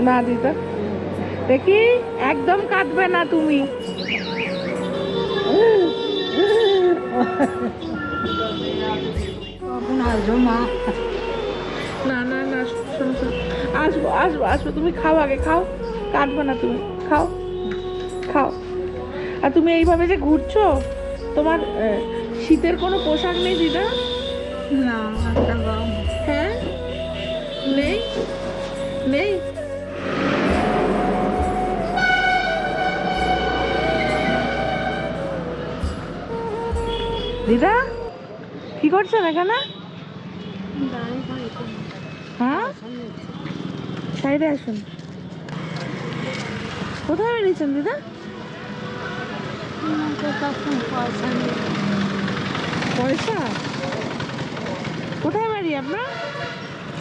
না দিদা দেখি একদম কাঁদবে না তুমি। না না না আসব আসব আসব। তুমি খাও আগে খাও। কাঁদবে না তুমি। খাও খাও। আর তুমি এইভাবে যে ঘুরছো তোমার শীতের কোনো পোশাক নেই দিদা? না হ্যাঁ? নেই? নেই? দিদা? কি করছেন এখানে? হ্যাঁ? সাইডে আসুন। কোথায় বেরিয়েছেন দিদা? পয়সা? পয়সা কোথায় বাড়ি আপনার?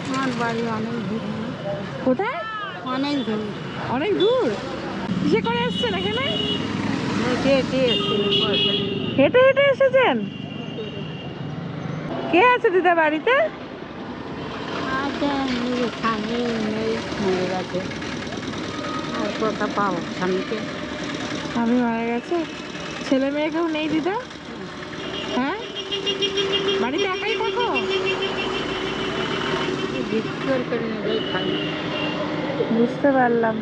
আমার বাড়ি অনেক দূর কোথায়? অনেক দূর। অনেক দূর কিসে করে এসছেন এখানে? হেঁটে হেঁটে এসেছেন? কে আছে দিদা বাড়িতে? স্বামী নেই মরে গেছে। আমি মারা ছেলে মেয়ে কেউ নেই দিদা? হ্যাঁ? বাড়িতে একাই থাকো? বুঝতে পারলাম।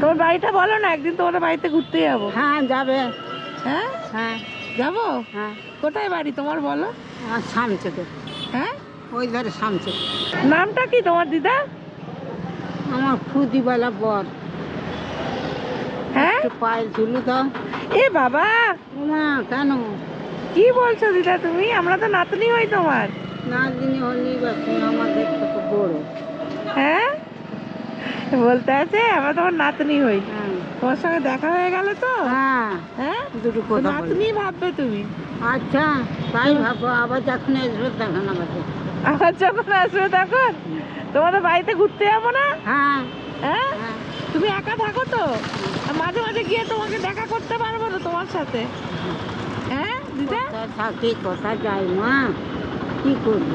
তোমার বাড়িটা বলো না একদিন তোমাদের বাড়িতে ঘুরতে যাব। হ্যাঁ যাবে। হ্যাঁ? হ্যাঁ। যাব? হ্যাঁ। কোথায় বাড়ি তোমার বলো? হ্যাঁ? ওই ধারে নামটা কি তোমার দিদা? আমার খুদিওয়ালা বর। হ্যাঁ? একটু পায়ে ঝুলু তো এ বাবা! মা কেন? কি বলছো দিদা তুমি? আমরা তো নাতনি হই তোমার। না দিনে হলি বা তুমি আমাদের থেকে বড়। হ্যাঁ? বলতে আছে আমরা তোমার নাতনি হই। হ্যাঁ। তোমার সঙ্গে দেখা হয়ে গেল তো? হ্যাঁ। হ্যাঁ? দুটো কথা বলো। ভাববে তুমি। আচ্ছা তাই ভাবো আবার যখন আসবে তখন আমাকে। আবার যখন আসবে তখন? তোমাদের বাড়িতে ঘুরতে যাব না? হ্যাঁ। হ্যাঁ? হ্যাঁ। তুমি একা থাকো তো? মাঝে মাঝে গিয়ে তোমাকে দেখা করতে পারব তো তোমার সাথে। হ্যাঁ দিদা? থাকি কোথায় যাই মা কি করব?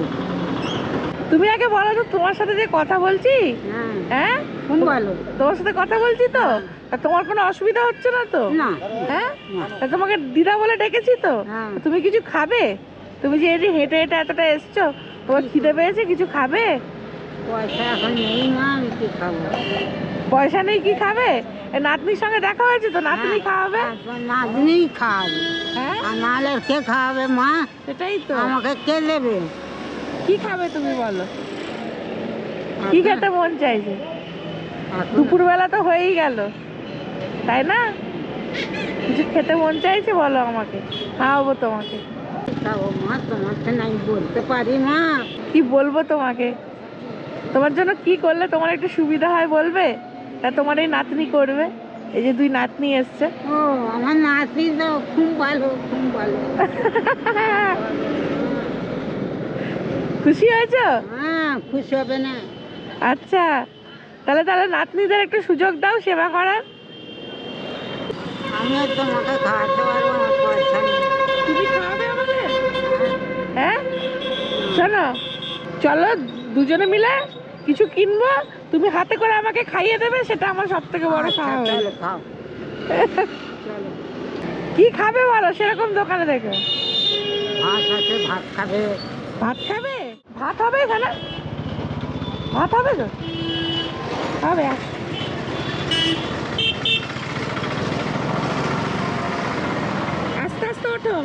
তুমি আগে বলো তো তোমার সাথে যে কথা বলছি। হ্যাঁ? হ্যাঁ কোন বলো তোমার সাথে কথা বলছি তো? তা তোমার কোনো অসুবিধা হচ্ছে না তো? না। হ্যাঁ। তা তোমাকে দিদা বলে ডেকেছি তো? হ্যাঁ। তুমি কিছু খাবে? তুমি যে এই হেঁটে হেঁটে এতটা এসছো তোমার খিদে পেয়েছে কিছু খাবে? পয়সা এখন নেই মা আমি কি খাব? পয়সা নেই কি খাবে? এ নাতনির সঙ্গে দেখা হয়েছে তো? নাতনি খাওয়াবে? হ্যাঁ, নাতনিই খাওয়াবে। হ্যাঁ? আর নাহলে কে খাওয়াবে মা? সেটাই তো। আমাকে কে দেবে? কি খাবে তুমি বলো? কি খেতে মন চাইছে? দুপুরবেলা তো হয়েই গেল। তাই না? কিছু খেতে মন চাইছে বলো আমাকে। খাওয়াবো তোমাকে। খাব মা তোমার নাই বলতে পারি মা। কি বলব তোমাকে? তোমার জন্য কি করলে তোমার একটু সুবিধা হয় বলবে? তা তোমার এই নাতনি করবে। এই যে দুই নাতনি এসছে। ও আমার নাতি তো খুব ভালো খুব ভালো। খুশি হয়েছো? হ্যাঁ খুশি হবে না। আচ্ছা। তাহলে তাহলে নাতনিদের একটু সুযোগ দাও সেবা করার। আমিও তোমাকে খাওয়াতে পারব আমার পয়সা তুমি খাওয়াবে আমাদের হ্যাঁ? শোনো চলো দুজনে মিলে কিছু কিনবো তুমি হাতে করে আমাকে খাইয়ে দেবে সেটা আমার সব থেকে বড় আচ্ছা, খাওয়া চলো। কি খাবে বলো সেরকম দোকানে দেখো। ভাত আছে ভাত খাবে। ভাত খাবে? ভাত হবে এখানে? ভাত হবে তো? হবে আস। আস্তে আস্তে ওঠো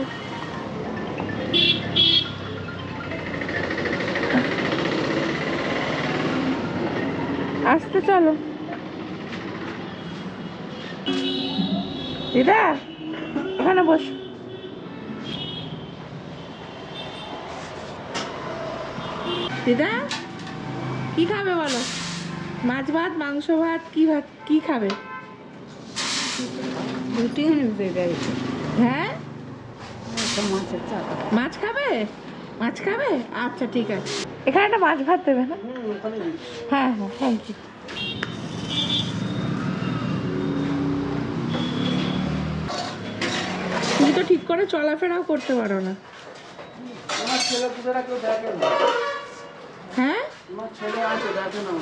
আস্তে চলো দিদা এখানে বস দিদা কি খাবে বলো মাছ ভাত মাংস ভাত কি ভাত কি খাবে? রুটি বেড়ে হ্যাঁ? মাছ খাবে? মাছ খাবে? আচ্ছা ঠিক আছে। এখানে একটা মাছ ভাত দেবে না? হ্যাঁ হ্যাঁ থ্যাংক ইউ তুমি তো ঠিক করে চলাফেরাও করতে পারো না। হ্যাঁ? আমার ছেলে আছে দেখে না।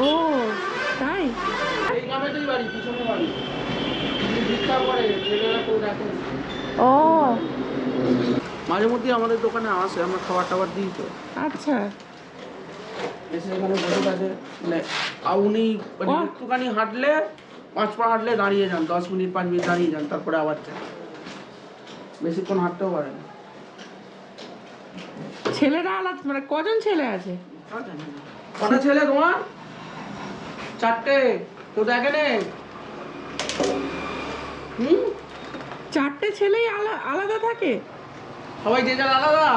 ও সাইডেই বাড়ি পিছনে বাড়ি। ভিক্ষা করে ছেলেরা কেউ দেখে ও। মাঝে মধ্যে আমাদের দোকানে আসে আমরা খাবার টাবার দিই তো। আচ্ছা। এসে এখানে বসে থাকে। মানে উনি মানে একটুখানি হাঁটলে পাঁচ পা হাঁটলে দাঁড়িয়ে যান দশ মিনিট পাঁচ মিনিট দাঁড়িয়ে যান তারপরে আবার চান বেশিক্ষণ হাঁটতেও পারেন ছেলেরা আলাদা মানে কজন ছেলে আছে? কটা ছেলে তোমার? চারটে। তো দেখে নে। হুম? চারটে ছেলেই আলা- আলাদা থাকে? সবাই যে যার আলাদা।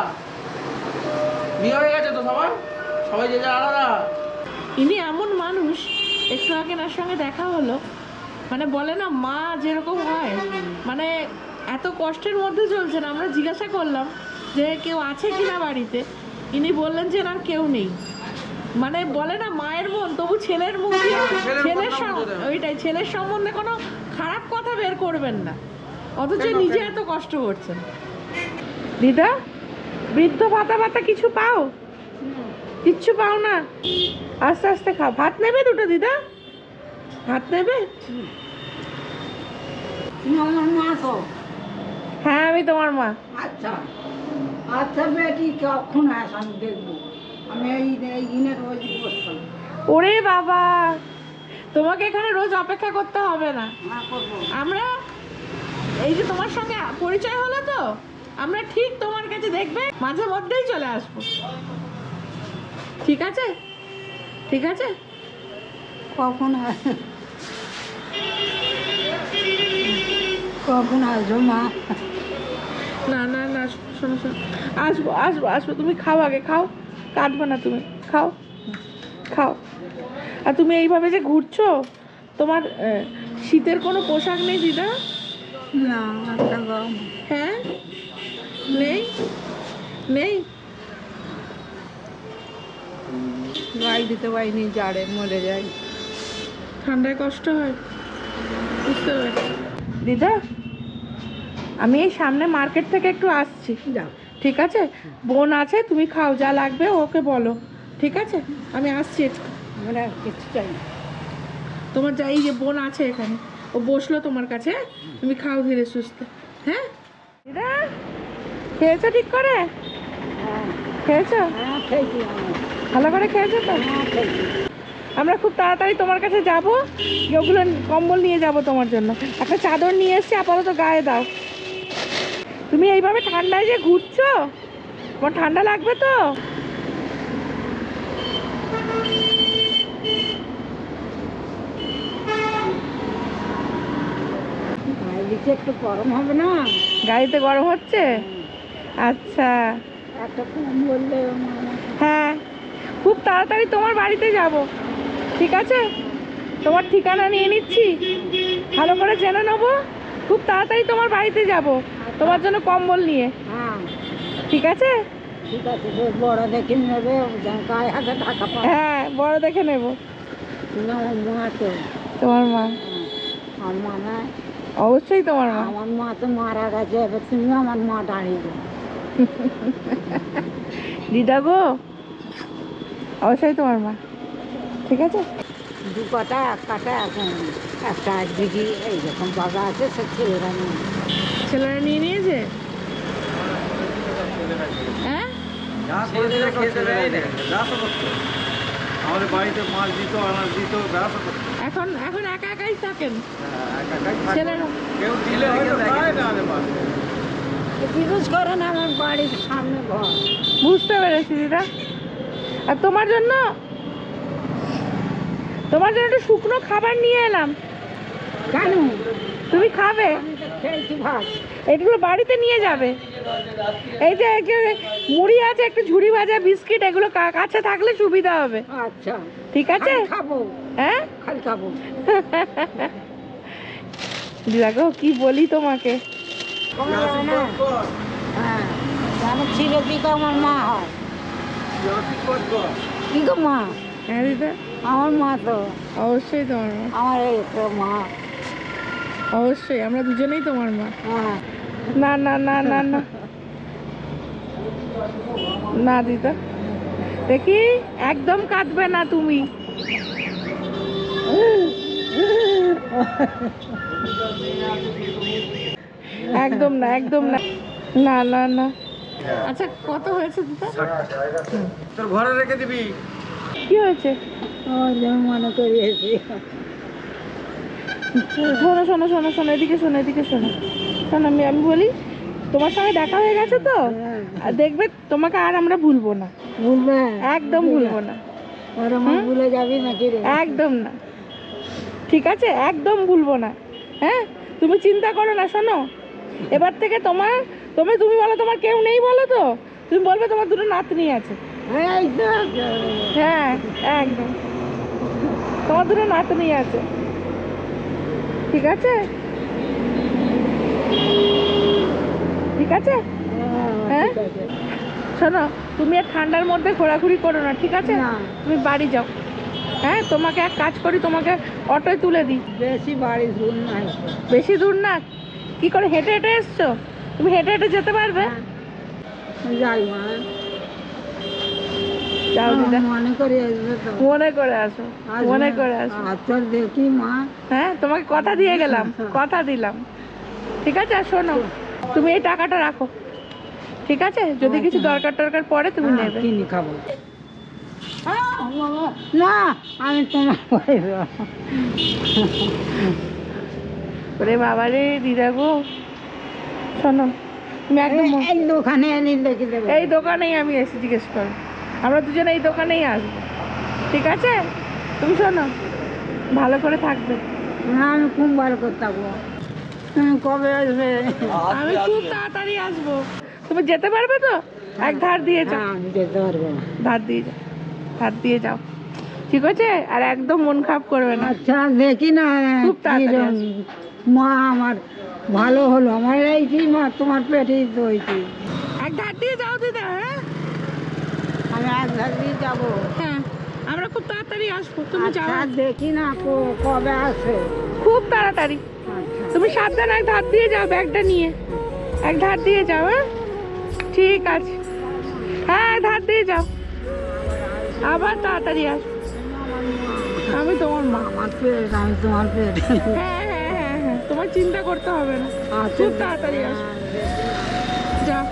বিয়ে হয়ে গেছে তো সবার? সবাই যে যার আলাদা। ইনি এমন মানুষ একটু আগে এনার সঙ্গে দেখা হলো মানে বলে না মা যেরকম হয় মানে এত কষ্টের মধ্যে চলছেন আমরা জিজ্ঞাসা করলাম যে কেউ আছে কিনা বাড়িতে ইনি বললেন যে না কেউ নেই। মানে বলে না মায়ের মন তবু ছেলের মুখ ছেলের ছেলের। ওইটাই ছেলের সম্বন্ধে কোনো খারাপ কথা বের করবেন না। অথচ নিজে এত কষ্ট করছেন। দিদা বৃদ্ধ ভাতা ভাতা কিছু পাও? কিচ্ছু পাও না? আস্তে আস্তে খাও। ভাত নেবে দুটো দিদা? ভাত নেবে? আমার মা তো হ্যাঁ আমি তোমার মা। আচ্ছা। আচ্ছা বেটি কখন আস আমি দেখব। আমি এই দিনে রোজ বসতাম ওরে বাবা তোমাকে এখানে রোজ অপেক্ষা করতে হবে না। আমরা এই যে তোমার সঙ্গে পরিচয় হলো তো আমরা ঠিক তোমার কাছে দেখবে মাঝে মধ্যেই চলে আসব। ঠিক আছে? ঠিক আছে? কখন কখন আসব মা? না না না শোনো শোনো আসব আসব আসব। তুমি খাও আগে খাও। কাটবে না তুমি। খাও। খাও। আর তুমি এইভাবে যে ঘুরছো তোমার শীতের কোনো পোশাক নেই দিদা? না হ্যাঁ? নেই? নেই? গাই দিতে পারিনি জাড়ে মরে যাই ঠান্ডায় কষ্ট হয়? বুঝতে পারছি। দিদা? আমি এই সামনে মার্কেট থেকে একটু আসছি। যাও। ঠিক আছে? বোন আছে তুমি খাও যা লাগবে ওকে বলো। ঠিক আছে? আমি আসছি আমরা কিছু চাই না। তোমার যা এই যে বোন আছে এখানে। ও বসল তোমার কাছে হ্যাঁ? তুমি খাও ধীরে সুস্থ। হ্যাঁ? দিদা খেয়েছো ঠিক করে? হ্যাঁ। খেয়েছো? হ্যাঁ ভালো করে খেয়েছো তো? আমরা খুব তাড়াতাড়ি তোমার কাছে যাব। ওগুলো কম্বল নিয়ে যাব তোমার জন্য। একটা চাদর নিয়ে এসছি আপাতত গায়ে দাও। তুমি এইভাবে ঠান্ডায় যে ঘুরছো? তোমার ঠান্ডা লাগবে তো? একটু গরম হবে না? গাড়িতে গরম হচ্ছে? আচ্ছা। হ্যাঁ। খুব তাড়াতাড়ি তোমার বাড়িতে যাব। ঠিক আছে? তোমার ঠিকানা নিয়ে নিচ্ছি। ভালো করে জেনে নেব। খুব তাড়াতাড়ি তোমার বাড়িতে যাব। তোমার জন্য কম্বল নিয়ে। হ্যাঁ। ঠিক আছে? ঠিক আছে বেশ বড় দেখে নেবে হ্যাঁ বড় দেখে নেব। তোমার মা? আমার মা অবশ্যই তোমার মা। আমার মা তো মারা গেছে এবার তুমি আমার মা দাঁড়িয়ে দিদা গো? অবশ্যই তোমার মা। ঠিক আছে? দু কাটা এক কাটা এখন একটা এক দিঘি এইরকম জায়গা আছে সে ছেলেরা ছেলেরা নিয়ে নিয়েছে? হ্যাঁ? আমাদের বাড়িতে মাছ দিত আনাজ দিত ব্যবসা করতো এখন এখন একা একাই থাকেন? একাই থাকতো। ছেলেরা? কেউ দিলে হয়তো খায় না মাছ জিজ্ঞেস করেন আমার বাড়ির সামনে ঘর? বুঝতে পেরেছি দিদা। আর তোমার জন্য? তোমার জন্য একটু শুকনো খাবার নিয়ে এলাম। কেন? তুমি খাবে? আমি তো ভাত এগুলো বাড়িতে নিয়ে যাবে। এই যে মুড়ি আছে একটু ঝুড়ি ভাজা বিস্কিট এগুলো কা- কাছে থাকলে সুবিধা হবে। আচ্ছা। ঠিক আছে? খাব। হ্যাঁ? খালি খাব। দেখো কি বলি তোমাকে। হ্যাঁ আমার ছিল আমার মা হয়। মা? হ্যাঁ দিদা। আমার মা তো। অবশ্যই তোমার মা। আমার এই তো মা। অবশ্যই আমরা দুজনেই তোমার মা। না না না না না। না দিদা। দেখি একদম কাঁদবে না তুমি। একদম না একদম না। না না না। আচ্ছা কত হয়েছে দিদা? তোর ঘরে রেখে দিবি। কি হয়েছে? মনে করি এসে শোনো শোনো শোনো শোনো এদিকে শোনো এদিকে শোনো। শোনো আমি আমি বলি তোমার সঙ্গে দেখা হয়ে গেছে তো? আর দেখবে তোমাকে আর আমরা ভুলবো না। ভুলবে? একদম ভুলবো না। ভুলে যাবি নাকি একদম না। ঠিক আছে? একদম ভুলবো না। হ্যাঁ? তুমি চিন্তা করো না শোনো। এবার থেকে তোমার তুমি তুমি বলো তোমার কেউ নেই বলো তো? তুমি বলবে তোমার দুটো নাতনি আছে। হ্যাঁ একদম। তোমার দুটো নাতনি আছে। ঠিক আছে? ঠিক আছে? হ্যাঁ? শোনো তুমি আর ঠান্ডার মধ্যে ঘোরাঘুরি করো না ঠিক আছে। তুমি বাড়ি যাও। হ্যাঁ তোমাকে এক কাজ করি তোমাকে অটোয় তুলে দিই। বেশি বাড়ি দূর না বেশি দূর না? কি করে হেঁটে হেঁটে এসছো? তুমি হেঁটে হেঁটে যেতে পারবে? যাই মা। মনে করে মনে করে আসো। মনে করে আসো। দেখি মা। হ্যাঁ তোমাকে কথা দিয়ে গেলাম কথা দিলাম। ঠিক আছে আর শোনো তুমি এই টাকাটা রাখো। ঠিক আছে? যদি কিছু দরকার টরকার পড়ে তুমি হ্যাঁ, নেবে। কিনে খাব। না আমি তোমার ওরে বাবা রে দিদা গো। শোনো তুমি একদম এই- দোকানে এই দোকানেই আমি এসে জিজ্ঞেস করো। আমরা দুজনে এই দোকানেই আসব। ঠিক আছে? তুমি শোনো ভালো করে থাকবে। না আমি খুব ভালো করতে থাকব। কবে আসবে? আমি খুব তাড়াতাড়ি আসব। তুমি যেতে পারবে তো? এক ধার দিয়ে যাও। আমি যেতে পারব ধার দিয়ে যাও। ধার দিয়ে যাও। ঠিক আছে? আর একদম মন খারাপ করবে না। আচ্ছা দেখি না খুব তাড়াতাড়ি মা আমার ভালো হলো। আমার এইটি মা তোমার পেটেই তো হয়েছি। এক ধার দিয়ে যাও দিদা। হ্যাঁ দিয়ে যাব। হ্যাঁ আমরা খুব তাড়াতাড়ি আসব। তুমি যাও। আচ্ছা দেখি না কবে আসে। খুব তাড়াতাড়ি। আচ্ছা। তুমি সাবধান এক ধার দিয়ে যাও ব্যাগটা নিয়ে। এক ধার দিয়ে যাও হ্যাঁ? ঠিক আছে। হ্যাঁ ধার দিয়ে যাও। আবার তাড়াতাড়ি আস। আমি তোমার মা। আমার পেট আমি তোমার পেট। হ্যাঁ হ্যাঁ হ্যাঁ হ্যাঁ তোমার চিন্তা করতে হবে না। আচ্ছা খুব তাড়াতাড়ি আস। যাও।